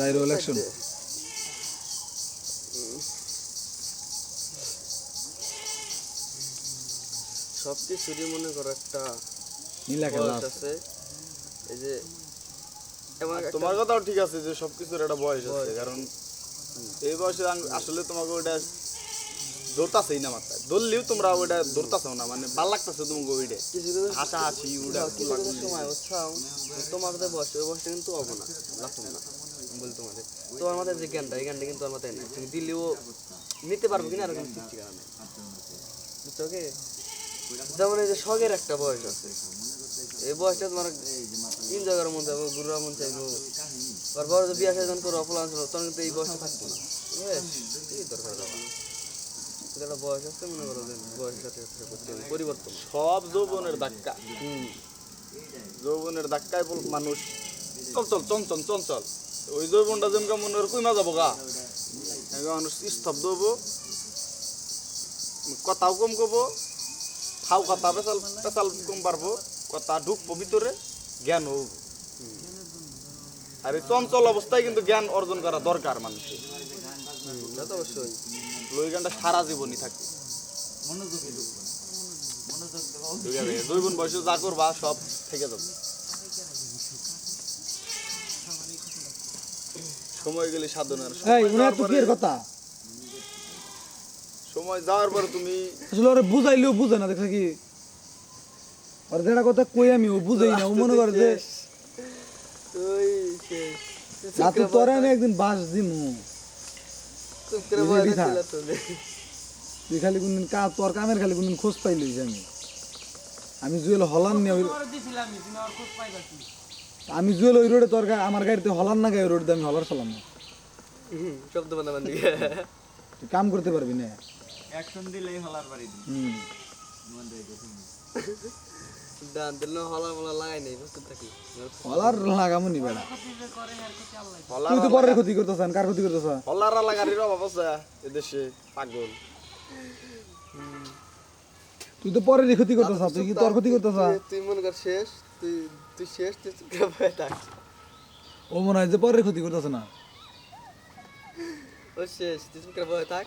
Gyro election সব কিছুরই মনে করো একটা নীলা বয়স আছে এই যে তোমার কথাও ঠিক আছে যে সবকিছুর একটা বয়স আছে কারণ এই বয়সে আসলে তোমাকে ওইটা ধরতাছেই না মাথায় ধরলেও তোমরা ওইটা ধরতাছেও না মানে ভালো লাগতেছে তোমাকে ওইটা। হাসা হাসি কিছু সময় বুঝছ তোমার যে বয়স ওই বয়সটা কিন্তু হব না লাফুন না বলি তোমাদের। তোমার মাথায় যে জ্ঞানটা এই জ্ঞানটা কিন্তু আমার মাথায় নেই। তুমি দিলেও নিতে পারব কিনা আর কিন্তু ঠিক ঠিকানা নেই বুঝছ কি? যেমন এই যে শখের একটা বয়স আছে। এই বয়সটা তোমার এনজয় করার মন চাইব ঘুরার মন চাইব। আর বড় যে বিয়া সাজন করো অফলান তখন কিন্তু এই বয়সটা থাকব না। দরকার একটা বয়স আছে মনে করো যে বয়সের সাথে সাথে করতে হবে, পরিবর্তন। সব যৌবনের ধাক্কা। হুম। যৌবনের ধাক্কায় বল মানুষ চঞ্চল চঞ্চল চঞ্চল ওই যৌবনটা যেমন মনে হয় কইমা যাব গা। মানুষ স্তব্ধ হব কথাও কম কব। খাও কথা পেশাল পেশাল কম পারব। কথা ঢুকবো ভিতরে জ্ঞান হব। আর এই চঞ্চল অবস্থায় কিন্তু জ্ঞান অর্জন করা দরকার মানুষের। হুম, তা তো অবশ্যই। ওই জ্ঞানটা সারা জীবনই থাকে। বয়সে যা করবা সব থেকে যাবে। সময় গেলে সাধনার এই উনার তো কি কথা? সময় যাওয়ার পরে তুমি আসলে ওরে বুঝাইলেও বুঝে না দেখছে কি? আর যেটা কথা কই আমি ও বুঝেই না ও মনে করে যে না তো তোরা আমি একদিন বাস দিমু। চুপ করে। তুই খালি কোনদিন কা তোর কামের খালি কোনদিন খোঁজ পাইলিস আমি। আমি জুয়েল হলান নিয়ে ওই- আমি জুয়েল ওই রোডে তোর গা- আমার গাড়িতে হলান না গায়ে রোডে আমি হলার চলাম না শব্দ বান্ধা বান্ধি তুই কাম করতে পারবি না। অ্যাকশন দিলেই হলার বাড়ি হুম। ডান দিল হলা মলা লাগাই নেই প্রস্তুত থাকি। হলার লাগামো নি বেড়া তুই তো পরের ক্ষতি করতেছ কার ক্ষতি করতেছ হলার লাগারির অভাব আছে এদেশে পাগল। তুই তো পরেরই ক্ষতি করতেছ তুই কি তোর ক্ষতি করতেছ তুই- মনে কর শেষ তুই তুই শেষ তুই করে থাক। ও মনে হয় যে পরের ক্ষতি করতেছ না। ও শেষ তুই করে থাক।